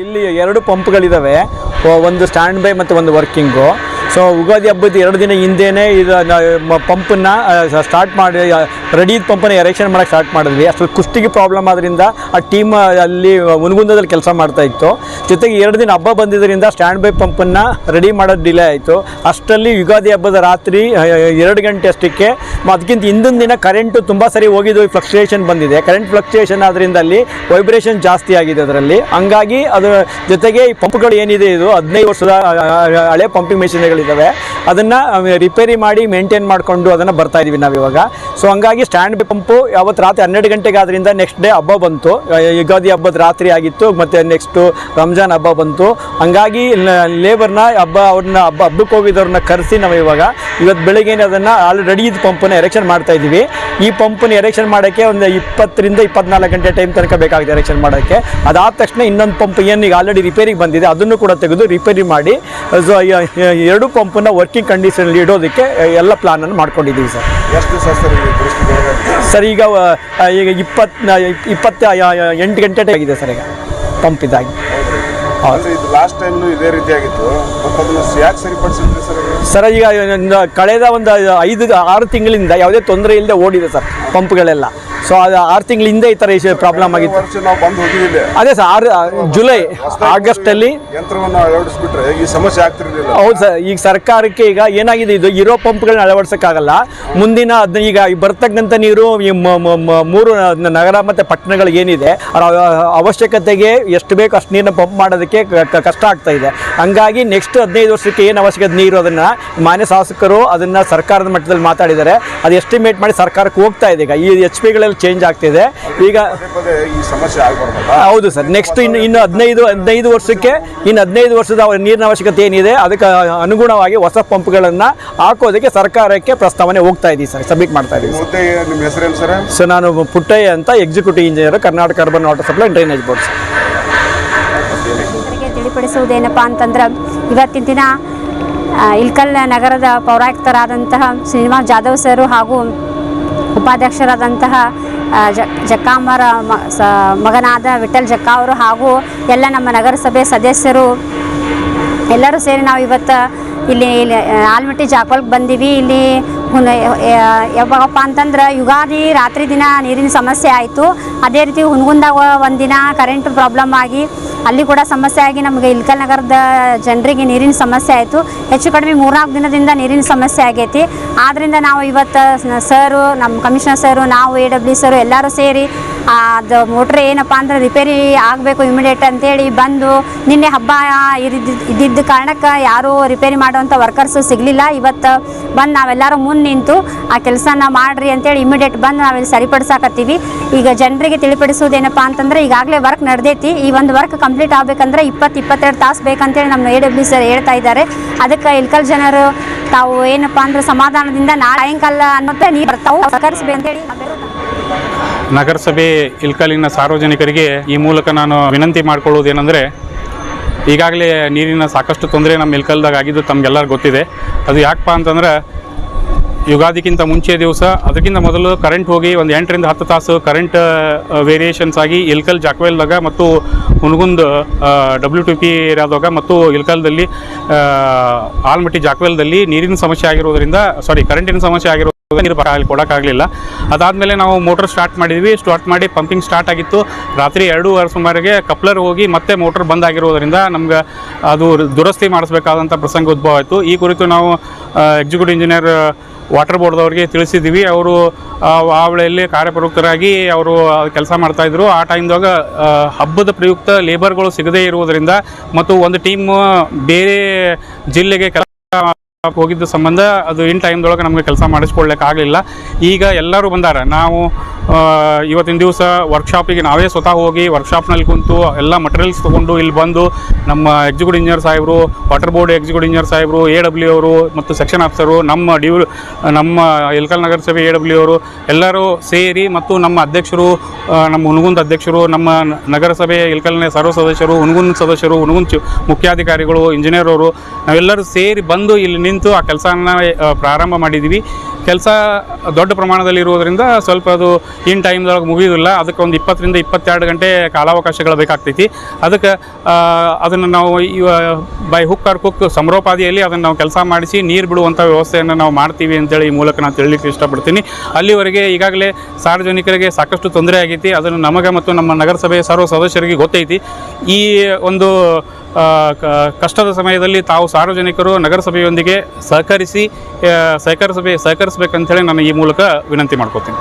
ಇಲ್ಲಿ ಎರಡು ಪಂಪ್ಗಳಿದ್ದಾವೆ ಒಂದು ಸ್ಟ್ಯಾಂಡ್ ಬೈ ಮತ್ತು ಒಂದು ವರ್ಕಿಂಗು. ಸೊ ಉಗಾದಿ ಹಬ್ಬದ ಎರಡು ದಿನ ಹಿಂದೆನೇ ಇದು ಪಂಪನ್ನು ಸ್ಟಾರ್ಟ್ ಮಾಡಿ ರೆಡಿ ಪಂಪನ್ನು ಎರೆಕ್ಷನ್ ಮಾಡೋಕ್ಕೆ ಸ್ಟಾರ್ಟ್ ಮಾಡಿದ್ವಿ. ಅಷ್ಟು ಕುಷ್ಟಿಗೆ ಪ್ರಾಬ್ಲಮ್ ಆದ್ರಿಂದ ಆ ಟೀಮ್ ಅಲ್ಲಿ ಮುನ್ಗುಂದದಲ್ಲಿ ಕೆಲಸ ಮಾಡ್ತಾ ಇತ್ತು. ಜೊತೆಗೆ ಎರಡು ದಿನ ಹಬ್ಬ ಬಂದಿದ್ದರಿಂದ ಸ್ಟ್ಯಾಂಡ್ ಬೈ ಪಂಪನ್ನು ರೆಡಿ ಮಾಡೋದು ಡಿಲೇ ಆಯಿತು. ಅಷ್ಟರಲ್ಲಿ ಯುಗಾದಿ ಹಬ್ಬದ ರಾತ್ರಿ ಎರಡು ಗಂಟೆ ಅಷ್ಟಕ್ಕೆ ಅದಕ್ಕಿಂತ ಹಿಂದಿನ ದಿನ ಕರೆಂಟು ತುಂಬ ಸರಿ ಹೋಗಿದ್ದು ಫ್ಲಕ್ಚುಯೇಷನ್ ಬಂದಿದೆ. ಕರೆಂಟ್ ಫ್ಲಕ್ಚುಯೇಷನ್ ಆದ್ದರಿಂದ ಅಲ್ಲಿ ವೈಬ್ರೇಷನ್ ಜಾಸ್ತಿ ಆಗಿದೆ ಅದರಲ್ಲಿ. ಹಂಗಾಗಿ ಅದು ಜೊತೆಗೆ ಈ ಪಂಪ್ಗಳು ಏನಿದೆ ಇದು ಹದಿನೈದು ವರ್ಷದ ಹಳೆ ಪಂಪಿಂಗ್ ಮೆಷಿನ್ಗಳಿದ್ದಾವೆ ಅದನ್ನು ರಿಪೇರಿ ಮಾಡಿ ಮೇಂಟೈನ್ ಮಾಡಿಕೊಂಡು ಅದನ್ನು ಬರ್ತಾ ಇದ್ದೀವಿ ನಾವು ಇವಾಗ ಸೊ ಹಂಗಾಗಿ ಸ್ಟ್ಯಾಂಡ್ ಬಿ ಪಂಪು, ಯಾವತ್ತು ರಾತ್ರಿ ಹನ್ನೆರಡು ಗಂಟೆಗೆ ಆದ್ರಿಂದ ನೆಕ್ಸ್ಟ್ ಡೇ ಹಬ್ಬ ಬಂತು. ಯುಗಾದಿ ಹಬ್ಬದ ರಾತ್ರಿ ಆಗಿತ್ತು, ಮತ್ತು ನೆಕ್ಸ್ಟು ರಂಜಾನ್ ಹಬ್ಬ ಬಂತು. ಹಂಗಾಗಿ ಲೇಬರ್ನ ಹಬ್ಬ, ಅವ್ರನ್ನ ಹಬ್ಬ, ಹಬ್ಬಕ್ಕೆ ಹೋಗಿದ್ದವ್ರನ್ನ ಕರೆಸಿ ನಾವು ಇವಾಗ, ಇವತ್ತು ಬೆಳಿಗ್ಗೆ ಅದನ್ನು ಆಲ್ರೆಡಿ ಇದು ಪಂಪನ್ನು ಎರೆಕ್ಷನ್ ಮಾಡ್ತಾ ಇದ್ದೀವಿ. ಈ ಪಂಪನ್ನು ಎರೆಕ್ಷನ್ ಮಾಡೋಕ್ಕೆ ಒಂದು ಇಪ್ಪತ್ತರಿಂದ ಇಪ್ಪತ್ನಾಲ್ಕು ಗಂಟೆ ಟೈಮ್ ತನಕ ಬೇಕಾಗಿದೆ ಎರೆಕ್ಷನ್ ಮಾಡೋಕ್ಕೆ. ಅದಾದ ತಕ್ಷಣ ಇನ್ನೊಂದು ಪಂಪ್ ಏನು ಈಗ ಆಲ್ರೆಡಿ ರಿಪೇರಿಗೆ ಬಂದಿದೆ, ಅದನ್ನು ಕೂಡ ತೆಗೆದು ರಿಪೇರಿ ಮಾಡಿ ಸೊ ಎರಡು ಪಂಪನ್ನು ವರ್ಕಿಂಗ್ ಕಂಡೀಷನಲ್ಲಿ ಇಡೋದಕ್ಕೆ, ಎಲ್ಲ ಪ್ಲಾನನ್ನು ಮಾಡ್ಕೊಂಡಿದ್ದೀವಿ ಸರ್. ಎಷ್ಟು ಸರ್ ಈಗ ಈಗ ಇಪ್ಪತ್ ಇಪ್ಪತ್ತ ಎಂಟು ಗಂಟೆ ಆಗಿದೆ ಸರ್ ಈಗ ಪಂಪ್ ಇದಾಗಿ. ಲಾಸ್ಟ್ ಟೈಮ್ ಇದೇ ರೀತಿಯಾಗಿತ್ತು. ಮತ್ತೆ ಯಾಕೆ ಸರಿಪಡಿಸಿದ್ರಿ ಸರ್ ಸರ್ ಈಗ ಕಳೆದ ಒಂದು ಐದು ಆರು ತಿಂಗಳಿಂದ ಯಾವುದೇ ತೊಂದರೆ ಇಲ್ಲದೆ ಓಡಿದೆ ಸರ್ ಪಂಪ್ಗಳೆಲ್ಲ ಸೊ ಅದು ಆರು ತಿಂಗಳ ಹಿಂದೆ ಈ ಥರ ಪ್ರಾಬ್ಲಮ್ ಆಗಿತ್ತು. ವರ್ಷ ನಾವು ಬಂದು ಹೋಗಿದ್ದಿಲ್ಲ. ಅದೇ ಸರ್ ಆರು ಜುಲೈ ಆಗಸ್ಟಲ್ಲಿ ಯಂತ್ರವನ್ನು ಅಳವಡಿಸ್ಬಿಟ್ರೆ ಈ ಸಮಸ್ಯೆ ಆಗ್ತಿರ್ಲಿಲ್ಲ? ಹೌದು ಸರ್ ಈಗ ಸರ್ಕಾರಕ್ಕೆ ಈಗ ಏನಾಗಿದೆ ಇದು? ಇರೋ ಪಂಪ್ಗಳನ್ನ ಅಳವಡಿಸೋಕ್ಕಾಗಲ್ಲ. ಮುಂದಿನ ಅದ್ನ ಈಗ ಬರ್ತಕ್ಕಂಥ ನೀರು ಈ ಮೂರು ನಗರ ಮತ್ತು ಪಟ್ಟಣಗಳು ಏನಿದೆ ಅವಶ್ಯಕತೆಗೆ ಎಷ್ಟು ಬೇಕು ಅಷ್ಟು ನೀರನ್ನ ಪಂಪ್ ಮಾಡೋದಕ್ಕೆ ಕಷ್ಟ ಆಗ್ತಾ ಇದೆ. ಹಂಗಾಗಿ ನೆಕ್ಸ್ಟ್ ಹದಿನೈದು ವರ್ಷಕ್ಕೆ ಏನು ಅವಶ್ಯಕತೆ ನೀರು ಅದನ್ನು ಮಾನ್ಯ ಶಾಸಕರು ಅದನ್ನು ಸರ್ಕಾರದ ಮಟ್ಟದಲ್ಲಿ ಮಾತಾಡಿದ್ದಾರೆ. ಅದು ಎಸ್ಟಿಮೇಟ್ ಮಾಡಿ ಸರ್ಕಾರಕ್ಕೆ ಹೋಗ್ತಾ ಇದೆ ಈಗ. ಈ ಎಚ್ ಪಿಗಳಲ್ಲಿ ಚೇಂಜ್ ಆಗ್ತಿದೆ. ಈಗ ಹೌದು ಸರ್. ನೆಕ್ಸ್ಟ್ ಇನ್ನು ಇನ್ನು ಹದಿನೈದು ಹದಿನೈದು ವರ್ಷಕ್ಕೆ ಇನ್ನು ಹದಿನೈದು ವರ್ಷದ ನೀರಿನ ಅವಶ್ಯಕತೆ ಏನಿದೆ ಅದಕ್ಕೆ ಅನುಗುಣವಾಗಿ ಹೊಸ ಪಂಪ್ಗಳನ್ನು ಹಾಕೋದಕ್ಕೆ ಸರ್ಕಾರಕ್ಕೆ ಪ್ರಸ್ತಾವನೆ ಹೋಗ್ತಾ ಇದ್ದೀವಿ ಸರ್ ಸಬ್ಮಿಟ್ ಮಾಡ್ತಾ ಇದ್ದೀವಿ ಸರ್. ಸೊ ನಾನು ಪುಟ್ಟಯ್ಯ ಅಂತ executive engineer Karnataka urban water supply drainage board sir. ತಿಳಿಪಡಿಸುವುದೇನಪ್ಪ ಅಂತಂದ್ರೆ ಇವತ್ತಿನ ದಿನ ಇಲ್ಕಲ್ ನಗರದ ಪೌರಾಯುಕ್ತರಾದಂತಹ ಶ್ರೀನಿವಾಸ್ ಜಾಧವ್ ಸರ್ ಹಾಗೂ ಉಪಾಧ್ಯಕ್ಷರಾದಂತಹ ಜ ಸ, ಮಗನಾದ ವಿಠಲ್ ಜಕ್ಕಾ ಅವರು ಹಾಗೂ ಎಲ್ಲ ನಮ್ಮ ನಗರಸಭೆ ಸದಸ್ಯರು ಎಲ್ಲರೂ ಸೇರಿ ನಾವು ಇವತ್ತು ಇಲ್ಲಿ ಆಲ್ಮಟ್ಟಿ ಜಾಕೋಲ್ಗೆ ಬಂದೀವಿ. ಇಲ್ಲಿ ಹುನ ಯಾವಾಗ ಯಾವಾಗಪ್ಪ ಅಂತಂದ್ರೆ ಯುಗಾದಿ ರಾತ್ರಿ ದಿನ ನೀರಿನ ಸಮಸ್ಯೆ ಆಯಿತು. ಅದೇ ರೀತಿ ಹುನಗುಂದಾಗ ಒಂದಿನ ಕರೆಂಟ್ ಪ್ರಾಬ್ಲಮ್ ಆಗಿ ಅಲ್ಲಿ ಕೂಡ ಸಮಸ್ಯೆ ಆಗಿ ನಮಗೆ ಇಲ್ಕಲ್ ನಗರದ ಜನರಿಗೆ ನೀರಿನ ಸಮಸ್ಯೆ ಆಯಿತು. ಹೆಚ್ಚು ಕಡಿಮೆ ಮೂರ್ನಾಲ್ಕು ದಿನದಿಂದ ನೀರಿನ ಸಮಸ್ಯೆ ಆಗೈತಿ. ಆದ್ದರಿಂದ ನಾವು ಇವತ್ತು ಸರು ನಮ್ಮ ಕಮಿಷನರ್ ಸರು, ನಾವು ಎ ಡಬ್ಲ್ಯೂ ಸರು ಎಲ್ಲರೂ ಸೇರಿ ಅದು ಮೋಟ್ರ್ ಏನಪ್ಪ ಅಂದ್ರೆ ರಿಪೇರಿ ಆಗಬೇಕು ಇಮಿಡಿಯೇಟ್ ಅಂತೇಳಿ ಬಂದು ನಿನ್ನೆ ಹಬ್ಬ ಇದ್ದಿದ್ದ ಕಾರಣಕ್ಕೆ ಯಾರೂ ರಿಪೇರಿ ಮಾಡುವಂಥ ವರ್ಕರ್ಸು ಸಿಗಲಿಲ್ಲ. ಇವತ್ತು ಬಂದು ನಾವೆಲ್ಲರೂ ಮುಂದೆ ನಿಂತು ಆ ಕೆಲಸನ ಮಾಡ್ರಿ ಅಂತೇಳಿ ಇಮಿಡಿಯೇಟ್ ಬಂದು ನಾವಿಲ್ಲಿ ಸರಿಪಡಿಸಾಕತ್ತೀವಿ. ಈಗ ಜನರಿಗೆ ತಿಳಿಪಡಿಸೋದೇನಪ್ಪ ಅಂತಂದ್ರೆ ಈಗಾಗಲೇ ವರ್ಕ್ ನಡೆದೈತಿ. ಈ ಒಂದು ವರ್ಕ್ ಕಂಪ್ಲೀಟ್ ಆಗಬೇಕಂದ್ರೆ ಇಪ್ಪತ್ತು, ಇಪ್ಪತ್ತೆರಡು ತಾಸು ಬೇಕಂತೇಳಿ ನಮ್ಮ ಎ ಡಬ್ಲ್ಯೂ ಸರ್ ಹೇಳ್ತಾ ಇದ್ದಾರೆ. ಅದಕ್ಕೆ ಇಲ್ಕಲ್ ಜನರು ತಾವು ಏನಪ್ಪ ಅಂದ್ರೆ ಸಮಾಧಾನದಿಂದ ನಾಳೆ ಸಾಯಂಕಾಲ ಅನ್ನೋದೇ ನೀರು ಬರ್ತಾವು ನಗರಸಭೆ ಇಲ್ಕಲಿನ ಸಾರ್ವಜನಿಕರಿಗೆ ಈ ಮೂಲಕ ನಾನು ವಿನಂತಿ ಮಾಡಿಕೊಳ್ಳುವುದೇನೆಂದರೆ, ಈಗಾಗಲೇ ನೀರಿನ ಸಾಕಷ್ಟು ತೊಂದರೆ ನಮ್ಮ ಇಲ್ಕಲ್ದಾಗ ಆಗಿದ್ದು ತಮಗೆಲ್ಲರಿಗೂ ಗೊತ್ತಿದೆ. ಅದು ಯಾಕಪ್ಪ ಅಂತಂದ್ರೆ ಯುಗಾದಿಗಿಂತ ಮುಂಚೆ ದಿವಸ, ಅದಕ್ಕಿಂತ ಮೊದಲು ಕರೆಂಟ್ ಹೋಗಿ ಒಂದು ಎಂಟರಿಂದ ಹತ್ತು ತಾಸು ಕರೆಂಟ್ ವೇರಿಯೇಷನ್ಸ್ ಆಗಿ ಇಲ್ಕಲ್ ಜಾಕ್ವೆಲ್ದಾಗ ಮತ್ತು ಹುನಗುಂದ್ ಡಬ್ಲ್ಯೂ ಟಿ ಪಿ ಏರಿಯಾದಾಗ ಮತ್ತು ಇಲ್ಕಲ್ದಲ್ಲಿ ಆಲ್ಮಟ್ಟಿ ಜಾಕ್ವೆಲ್ದಲ್ಲಿ ನೀರಿನ ಸಮಸ್ಯೆ ಆಗಿರೋದ್ರಿಂದ ಸಾರಿ ಕರೆಂಟಿನ ಸಮಸ್ಯೆ ಆಗಿರೋ ನೀರು ಕೊಡೋಕ್ಕಾಗಲಿಲ್ಲ ಅದಾದಮೇಲೆ ನಾವು ಮೋಟರ್ ಸ್ಟಾರ್ಟ್ ಮಾಡಿದ್ವಿ. ಸ್ಟಾರ್ಟ್ ಮಾಡಿ ಪಂಪಿಂಗ್ ಸ್ಟಾರ್ಟ್ ಆಗಿತ್ತು. ರಾತ್ರಿ ಎರಡೂವರೆ ಸುಮಾರಿಗೆ ಕಪ್ಲರ್ ಹೋಗಿ ಮತ್ತೆ ಮೋಟರ್ ಬಂದ್ ಆಗಿರೋದ್ರಿಂದ ನಮ್ಗೆ ಅದು ದುರಸ್ತಿ ಮಾಡಿಸ್ಬೇಕಾದಂಥ ಪ್ರಸಂಗ ಉದ್ಭವ ಆಯಿತು. ಈ ಕುರಿತು ನಾವು ಎಕ್ಸಿಕ್ಯೂಟಿವ್ ಇಂಜಿನಿಯರ್ ವಾಟರ್ ಬೋರ್ಡ್ದವ್ರಿಗೆ ತಿಳಿಸಿದ್ದೀವಿ ಅವರು, ಆ ವೇಳೆಯಲ್ಲಿ ಕಾರ್ಯಪ್ರವೃತ್ತರಾಗಿ ಅವರು ಕೆಲಸ ಮಾಡ್ತಾಯಿದ್ರು ಆ ಟೈಮ್ದಾಗ ಹಬ್ಬದ ಪ್ರಯುಕ್ತ ಲೇಬರ್ಗಳು ಸಿಗದೇ ಇರುವುದರಿಂದ ಮತ್ತು ಒಂದು ಟೀಮ್ ಬೇರೆ ಜಿಲ್ಲೆಗೆ ಕೆಲಸ ಹೋಗಿದ್ದ ಸಂಬಂಧ ಅದು ಇನ್ ಟೈಮ್ದೊಳಗೆ ನಮಗೆ ಕೆಲಸ ಮಾಡಿಸ್ಕೊಳ್ಲಿಕ್ಕೆ ಆಗಲಿಲ್ಲ ಈಗ ಎಲ್ಲರೂ ಬಂದಾರ. ನಾವು ಇವತ್ತಿನ ದಿವಸ ವರ್ಕ್ಶಾಪಿಗೆ ನಾವೇ ಸ್ವತಃ ಹೋಗಿ ವರ್ಕ್ಶಾಪ್ನಲ್ಲಿ ಕುಂತು ಎಲ್ಲ ಮಟೀರಿಯಲ್ಸ್ ತೊಗೊಂಡು ಇಲ್ಲಿ ಬಂದು ನಮ್ಮ ಎಕ್ಸಿಕ್ಯೂಟಿವ್ ಇಂಜಿನಿಯರ್ ಸಾಹೇಬರು ವಾಟರ್ ಬೋರ್ಡ್ ಎಕ್ಸಿಕ್ಯೂಟಿವ್ ಇಂಜಿನಿಯರ್ ಸಾಹೇಬರು ಎ ಡಬ್ಲ್ಯೂ ಅವರು ಮತ್ತು ಸೆಕ್ಷನ್ ಆಫೀಸರು ನಮ್ಮ ಡಿ ನಮ್ಮ ಇಲ್ಕಲ್ ನಗರಸಭೆ ಎ ಡಬ್ಲ್ಯೂ ಅವರು ಎಲ್ಲರೂ ಸೇರಿ ಮತ್ತು ನಮ್ಮ ಅಧ್ಯಕ್ಷರು ನಮ್ಮ ಹುನಗುಂದ್ ಅಧ್ಯಕ್ಷರು, ನಮ್ಮ ನಗರಸಭೆ ಇಲ್ಕಲ್ನ ಸರ್ವ ಸದಸ್ಯರು ಹುನಗುಂದ್ ಸದಸ್ಯರು ಹುನಗುಂದ್ ಮುಖ್ಯಾಧಿಕಾರಿಗಳು ಇಂಜಿನಿಯರ್ ಅವರು, ನಾವೆಲ್ಲರೂ ಸೇರಿ ಬಂದು ಇಲ್ಲಿ ನಿಂತು ಆ ಕೆಲಸನ ಪ್ರಾರಂಭ ಮಾಡಿದ್ದೀವಿ. ಕೆಲಸ ದೊಡ್ಡ ಪ್ರಮಾಣದಲ್ಲಿ ಇರುವುದರಿಂದ ಸ್ವಲ್ಪ ಅದು ಇನ್ ಟೈಮ್ದೊಳಗೆ ಮುಗಿಯೋದಿಲ್ಲ ಅದಕ್ಕೆ ಒಂದು ಇಪ್ಪತ್ತರಿಂದ ಇಪ್ಪತ್ತೆರಡು ಗಂಟೆ ಕಾಲಾವಕಾಶಗಳು ಬೇಕಾಗ್ತೈತಿ. ಅದಕ್ಕೆ ಅದನ್ನು ನಾವು ಬೈ ಹುಕ್ ಆರ್ ಕುಕ್ ಸಮರೋಪಾದಿಯಲ್ಲಿ ಅದನ್ನು ನಾವು ಕೆಲಸ ಮಾಡಿಸಿ ನೀರು ಬಿಡುವಂಥ ವ್ಯವಸ್ಥೆಯನ್ನು ನಾವು ಮಾಡ್ತೀವಿ ಅಂತೇಳಿ ಈ ಮೂಲಕ ನಾನು ತಿಳಿಲಿಕ್ಕೆ ಇಷ್ಟಪಡ್ತೀನಿ. ಅಲ್ಲಿವರೆಗೆ ಈಗಾಗಲೇ ಸಾರ್ವಜನಿಕರಿಗೆ ಸಾಕಷ್ಟು ತೊಂದರೆ ಆಗೈತಿ. ಅದನ್ನು ನಮಗೆ ಮತ್ತು ನಮ್ಮ ನಗರಸಭೆಯ ಸರ್ವ ಸದಸ್ಯರಿಗೆ ಗೊತ್ತೈತಿ. ಈ ಒಂದು ಕಷ್ಟದ ಸಮಯದಲ್ಲಿ ತಾವು ಸಾರ್ವಜನಿಕರು ನಗರಸಭೆಯೊಂದಿಗೆ ಸಹಕರಿಸಿ ಸಹಕಾರ ಸಭೆ ಸಹಕರಿಸಬೇಕಂತೇಳಿ ನಾನು ಈ ಮೂಲಕ ವಿನಂತಿ ಮಾಡ್ಕೋತೀನಿ.